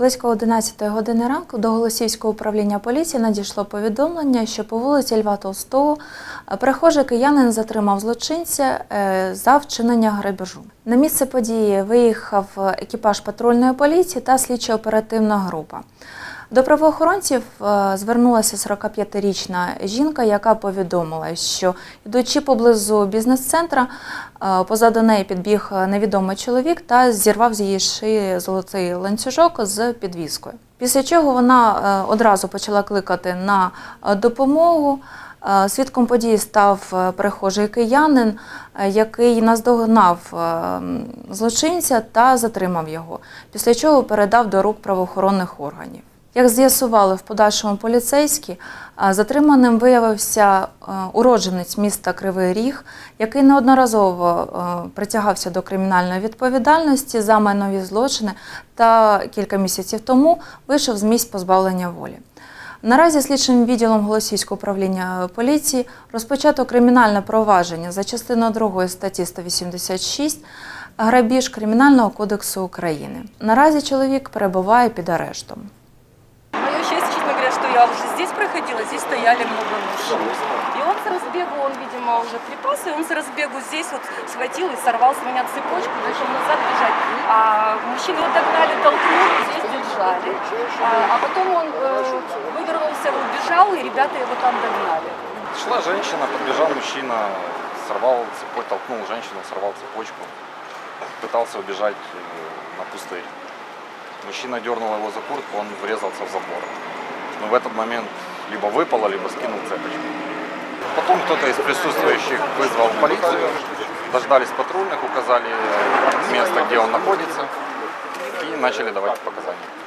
Близько 11 години ранку до Голосівського управління поліції надійшло повідомлення, що по вулиці Льва Толстого е, перехожий киянин затримав злочинця е, за вчинення грабежу. На місце події виїхав екіпаж патрульної поліції та слідчо-оперативна група. До правоохоронців е, звернулася 45-річна жінка, яка повідомила, що йдучи поблизу бізнес-центра, е, позаду неї підбіг невідомий чоловік та зірвав з її шиї золотий ланцюжок з підвіскою. Після чого вона е, одразу почала кликати на допомогу. Свідком події став перехожий киянин, який наздогнав злочинця та затримав його, після чого передав до рук правоохоронних органів. Як з'ясували в подальшому поліцейські, затриманим виявився уродженець міста Кривий Ріг, який неодноразово притягався до кримінальної відповідальності за майнові злочини та кілька місяців тому вийшов з місць позбавлення волі. Наразі слідчим відділом Голосівського управління поліції розпочато кримінальне провадження за частиною 2 статті 186 грабіж Кримінального кодексу України. Наразі чоловік перебуває під арештом. Говоря, что я уже здесь проходила, здесь стояли много мужчин. И он с разбегу, он, видимо, уже припас, и он с разбегу здесь вот схватил и сорвал с меня цепочку, начал назад бежать. А мужчины его догнали, толкнули, здесь держали. А, а потом он э, вывернулся, убежал, и ребята его там догнали. Шла женщина, подбежал мужчина, сорвал цепочку, толкнул женщину, сорвал цепочку, пытался убежать э, на пустырь. Мужчина дернул его за куртку, он врезался в забор. Но в этот момент либо выпало, либо скинул цепочку. Потом кто-то из присутствующих вызвал полицию, дождались патрульных, указали место, где он находится, и начали давать показания.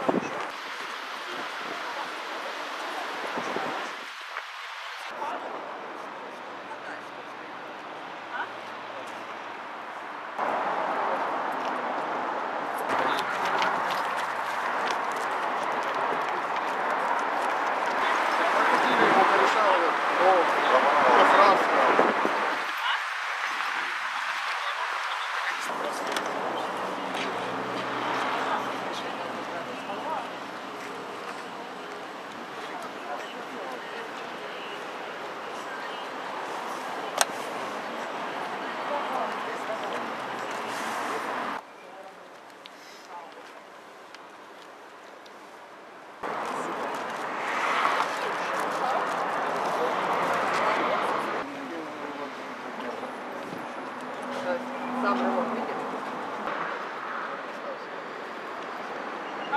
Красавчик.